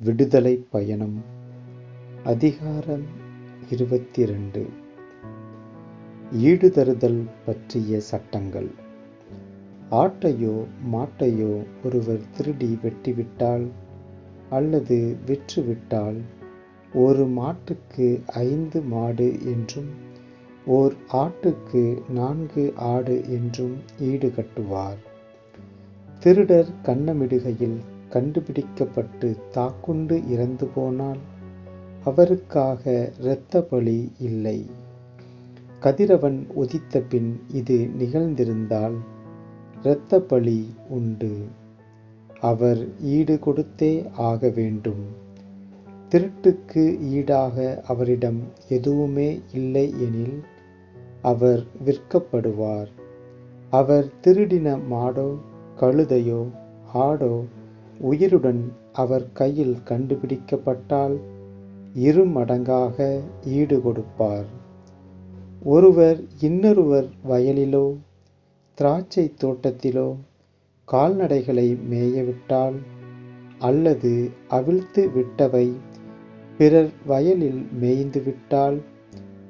விடுதலை பயணம் அதிகாரம் இருபத்தி ரெண்டு ஈடுதருதல் பற்றிய சட்டங்கள். ஆட்டையோ மாட்டையோ ஒருவர் திருடி வெட்டிவிட்டால் அல்லது விற்றுவிட்டால் ஒரு மாட்டுக்கு ஐந்து மாடு என்றும் ஓர் ஆட்டுக்கு நான்கு ஆடு என்றும் ஈடு கட்டுவார் திருடர் கண்ணமிடுகையில் கண்டுபிடிக்கப்பட்டு தாக்குண்டு இறந்து போனால் அவருக்காக இரத்த பலி இல்லை. கதிரவன் உதித்த பின் இது நிகழ்ந்திருந்தால் இரத்த பலி உண்டு. அவர் ஈடு கொடுத்தே ஆக வேண்டும். திருட்டுக்கு ஈடாக அவரிடம் எதுவுமே இல்லை எனில் அவர் விற்கப்படுவார். அவர் திருடின மாடோ கழுதையோ ஆடோ உயிருடன் அவர் கையில் கண்டுபிடிக்கப்பட்டால் இரு மடங்காக ஈடு கொடுப்பார். ஒருவர் இன்னொருவர் வயலிலோ திராட்சை தோட்டத்திலோ கால்நடைகளை மேயவிட்டால் அல்லது அவிழ்த்து விட்டவை பிறர் வயலில் மேய்ந்து விட்டால்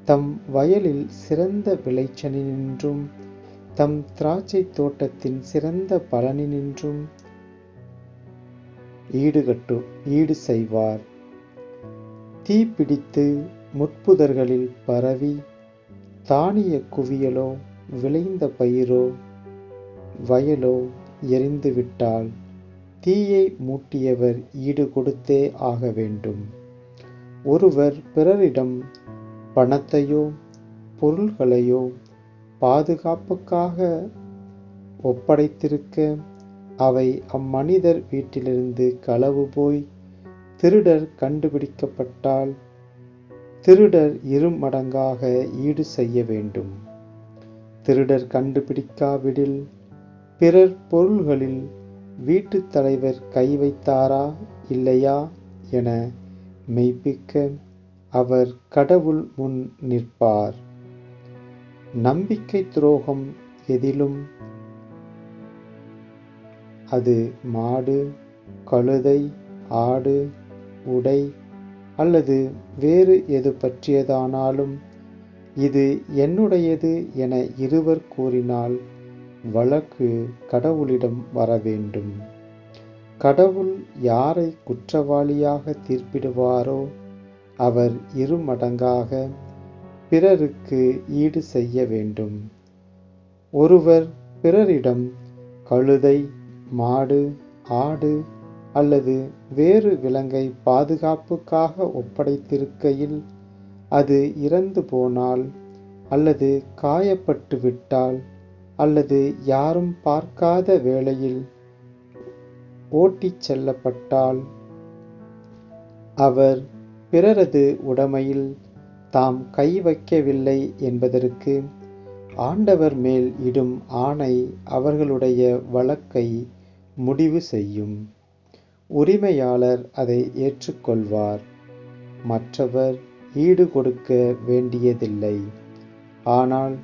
தம் வயலில் சிறந்த விளைச்சலினின்றும் தம் திராட்சை தோட்டத்தின் சிறந்த பலனினின்றும் ஈடுகட்டு ஈடு செய்வார் தீ பிடித்து முட்புதர்களில் பரவி தானிய குவியலோ விளைந்த பயிரோ வயலோ எரிந்துவிட்டால் தீயை மூட்டியவர் ஈடு கொடுத்தே ஆக வேண்டும். ஒருவர் பிறரிடம் பணத்தையோ பொருள்களையோ பாதுகாப்புக்காக ஒப்படைத்திருக்க அவை அம்மனிதர் வீட்டிலிருந்து களவு போய் திருடர் கண்டுபிடிக்கப்பட்டால் திருடர் இரு மடங்காக ஈடு செய்ய வேண்டும். திருடர் கண்டுபிடிக்காவிடில் பிறர் பொருள்களில் வீட்டுத் தலைவர் கை வைத்தாரா இல்லையா என மெய்ப்பிக்க அவர் கடவுள் முன் நிற்பார். நம்பிக்கை துரோகம் எதிலும் அது மாடு கழுதை ஆடு உடை அல்லது வேறு எது பற்றியதானாலும் இது என்னுடையது என இருவர் கூறினால் வழக்கு கடவுளிடம் வர வேண்டும். கடவுள் யாரை குற்றவாளியாக தீர்ப்பிடுவாரோ அவர் இரு மடங்காக பிறருக்கு ஈடு செய்ய வேண்டும். ஒருவர் பிறரிடம் கழுதை மாடு ஆடு அல்லது வேறு விலங்கை பாதுகாப்புக்காக ஒப்படைத்திருக்கையில் அது இறந்து போனால் அல்லது காயப்பட்டு விட்டால் அல்லது யாரும் பார்க்காத வேளையில் ஓட்டிச் செல்லப்பட்டால் அவர் பிறரது உடைமையில் தாம் கை வைக்கவில்லை என்பதற்கு ஆண்டவர் மேல் இடும் ஆணை அவர்களுடைய வழக்கை முடிவு செய்யும். உரிமையாளர் அதை ஏற்றுக்கொள்வார். மற்றவர் ஈடு கொடுக்க வேண்டியதில்லை. ஆனால்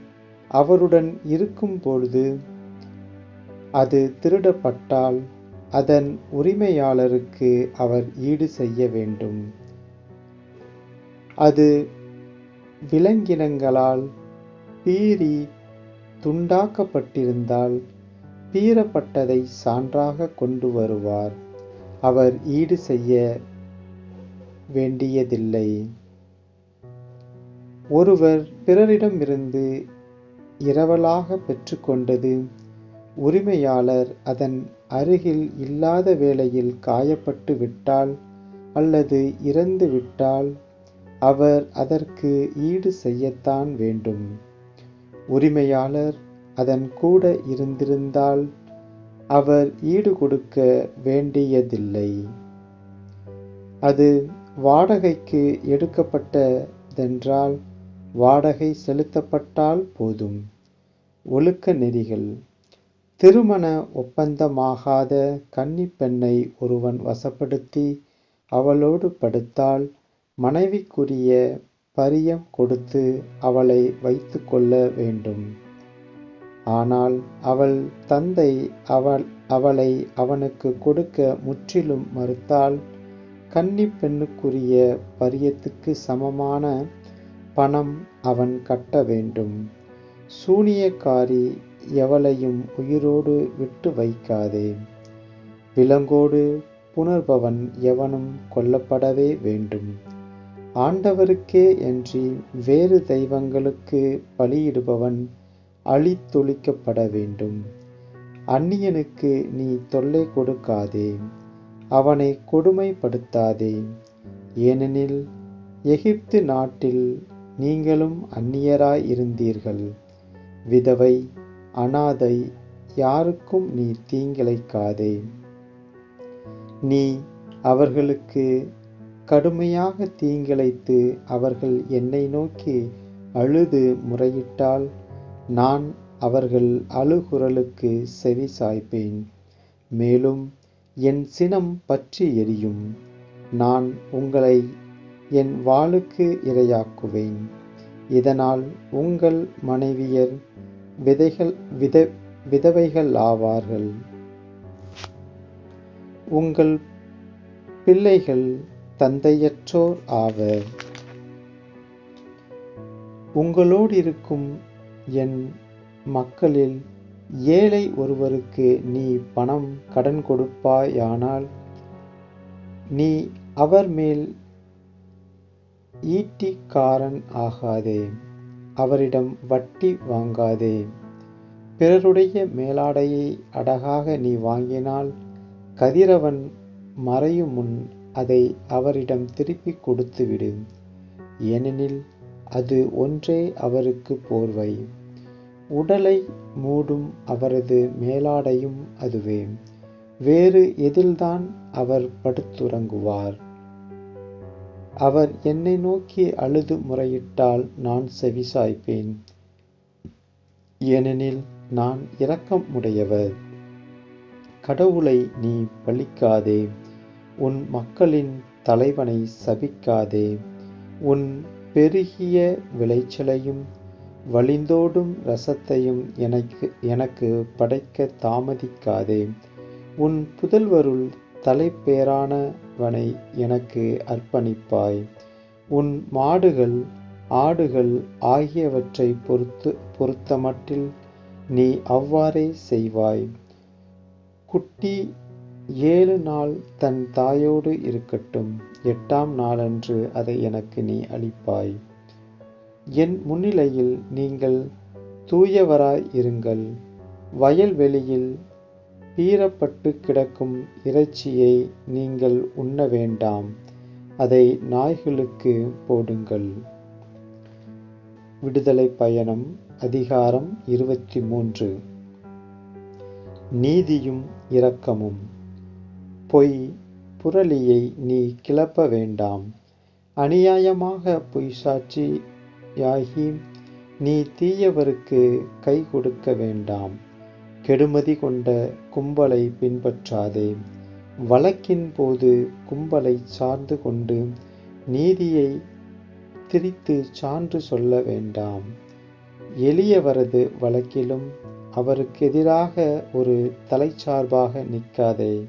அவருடன் இருக்கும் பொழுது அது திருடப்பட்டால் அதன் உரிமையாளருக்கு அவர் ஈடு செய்ய வேண்டும். அது விலங்கினங்களால் பீறி துண்டாக்கப்பட்டிருந்தால் பீறப்பட்டதை சான்றாக கொண்டு வருவார். அவர் ஈடு செய்ய வேண்டியதில்லை. ஒருவர் பிறரிடமிருந்து இரவலாக பெற்றுக்கொண்டது உரிமையாளர் அதன் அருகில் இல்லாத வேளையில் காயப்பட்டு விட்டால் அல்லது இறந்து விட்டால் அவர் அதற்கு ஈடு செய்யத்தான் வேண்டும். உரிமையாளர் அதன் கூட இருந்திருந்தால் அவர் ஈடு கொடுக்க வேண்டியதில்லை. அது வாடகைக்கு எடுக்கப்பட்டதென்றால் வாடகை செலுத்தப்பட்டால் போதும். ஒழுக்க நெறிகள். திருமண ஒப்பந்தமாகாத கன்னி பெண்ணை ஒருவன் வசப்படுத்தி அவளோடு படுத்தால் மனைவிக்குரிய பரியம் கொடுத்து அவளை வைத்து கொள்ள வேண்டும். ஆனால் அவள் தந்தை அவள் அவளை அவனுக்கு கொடுக்க முற்றிலும் மறுத்தால் கன்னி பெண்ணுக்குரிய பரியத்துக்கு சமமான பணம் அவன் கட்ட வேண்டும். சூனியக்காரி எவளையும் உயிரோடு விட்டு வைக்காதே. விலங்கோடு புணர்பவன் எவனும் கொல்லப்படவே வேண்டும். ஆண்டவருக்கே என்று வேறு தெய்வங்களுக்கு பலியிடுபவன் அழித்தொழிக்கப்பட வேண்டும் அந்நியனுக்கு நீ தொல்லை கொடுக்காதே அவனை கொடுமைப்படுத்தாதே. ஏனெனில் எகிப்து நாட்டில் நீங்களும் அந்நியராய் இருந்தீர்கள் விதவை அனாதை யாருக்கும் நீ தீங்கிழைக்காதே. நீ அவர்களுக்கு கடுமையாக தீங்கிழைத்து அவர்கள் என்னை நோக்கி அழுது முறையிட்டால் நான் அவர்கள் அழுகுரலுக்கு செவி சாய்ப்பேன். மேலும் என் சினம் பற்றி எரியும். நான் உங்களை என் வாளுக்கு இரையாக்குவேன். இதனால் உங்கள் மனைவியர் விதைகள் வித விதவைகள் ஆவார்கள். உங்கள் பிள்ளைகள் தந்தையற்றோர் ஆவர். உங்களோடு இருக்கும் என் மக்களில் ஏழை ஒருவருக்கு நீ பணம் கடன் கொடுப்பாயானால் நீ அவர் மேல் ஈட்டிக்காரன் ஆகாதே அவரிடம் வட்டி வாங்காதே. பிறருடைய மேலாடையை அடகாக நீ வாங்கினால் கதிரவன் மறையும் முன் அதை அவரிடம் திருப்பி கொடுத்துவிடு. ஏனெனில் அது ஒன்றே அவருக்கு போர்வை. உடலை மூடும் அவரது மேலாடையும் அதுவே. வேறு எதில்தான் அவர் படுத்துறங்குவார். அவர் என்னை நோக்கி அழுது முறையிட்டால் நான் செவிசாய்ப்பேன். ஏனெனில் நான் இரக்கம் உடையவர். கடவுளை நீ பழிக்காதே. உன் மக்களின் தலைவனை சபிக்காதே. உன் பெருகிய விளைச்சலையும் வழிந்தோடும் ரசத்தையும் எனக்கு எனக்கு படைக்க தாமதிக்காதே. உன் புதல்வருள் தலைப்பேரானவனை எனக்கு அர்ப்பணிப்பாய். உன் மாடுகள் ஆடுகள் ஆகியவற்றை பொறுத்து பொறுத்தமட்டில் நீ அவ்வாறே செய்வாய். குட்டி ஏழு நாள் தன் தாயோடு இருக்கட்டும் எட்டாம் நாளன்று அதை எனக்கு நீ அளிப்பாய். என் முன்னிலையில் நீங்கள் தூயவராய் இருங்கள். வயல்வெளியில் பீறப்பட்டு கிடக்கும் இறைச்சியை நீங்கள் உண்ண வேண்டாம். அதை நாய்களுக்கு போடுங்கள். விடுதலை பயணம் அதிகாரம் இருபத்தி மூன்று. நீதியும் இரக்கமும். பொய் புரளியை நீ கிளப்ப வேண்டாம். அநியாயமாக பொய் சாட்சியாகி நீ தீயவருக்கு கை கொடுக்க வேண்டாம். கெடுமதி கொண்ட கும்பலை பின்பற்றாதே. வழக்கின் போது கும்பலை சார்ந்து கொண்டு நீதியை திரித்து சான்று சொல்ல வேண்டாம். எளியவரது வழக்கிலும் அவருக்கு எதிராக ஒரு தலைச்சார்பாக நிற்காதே.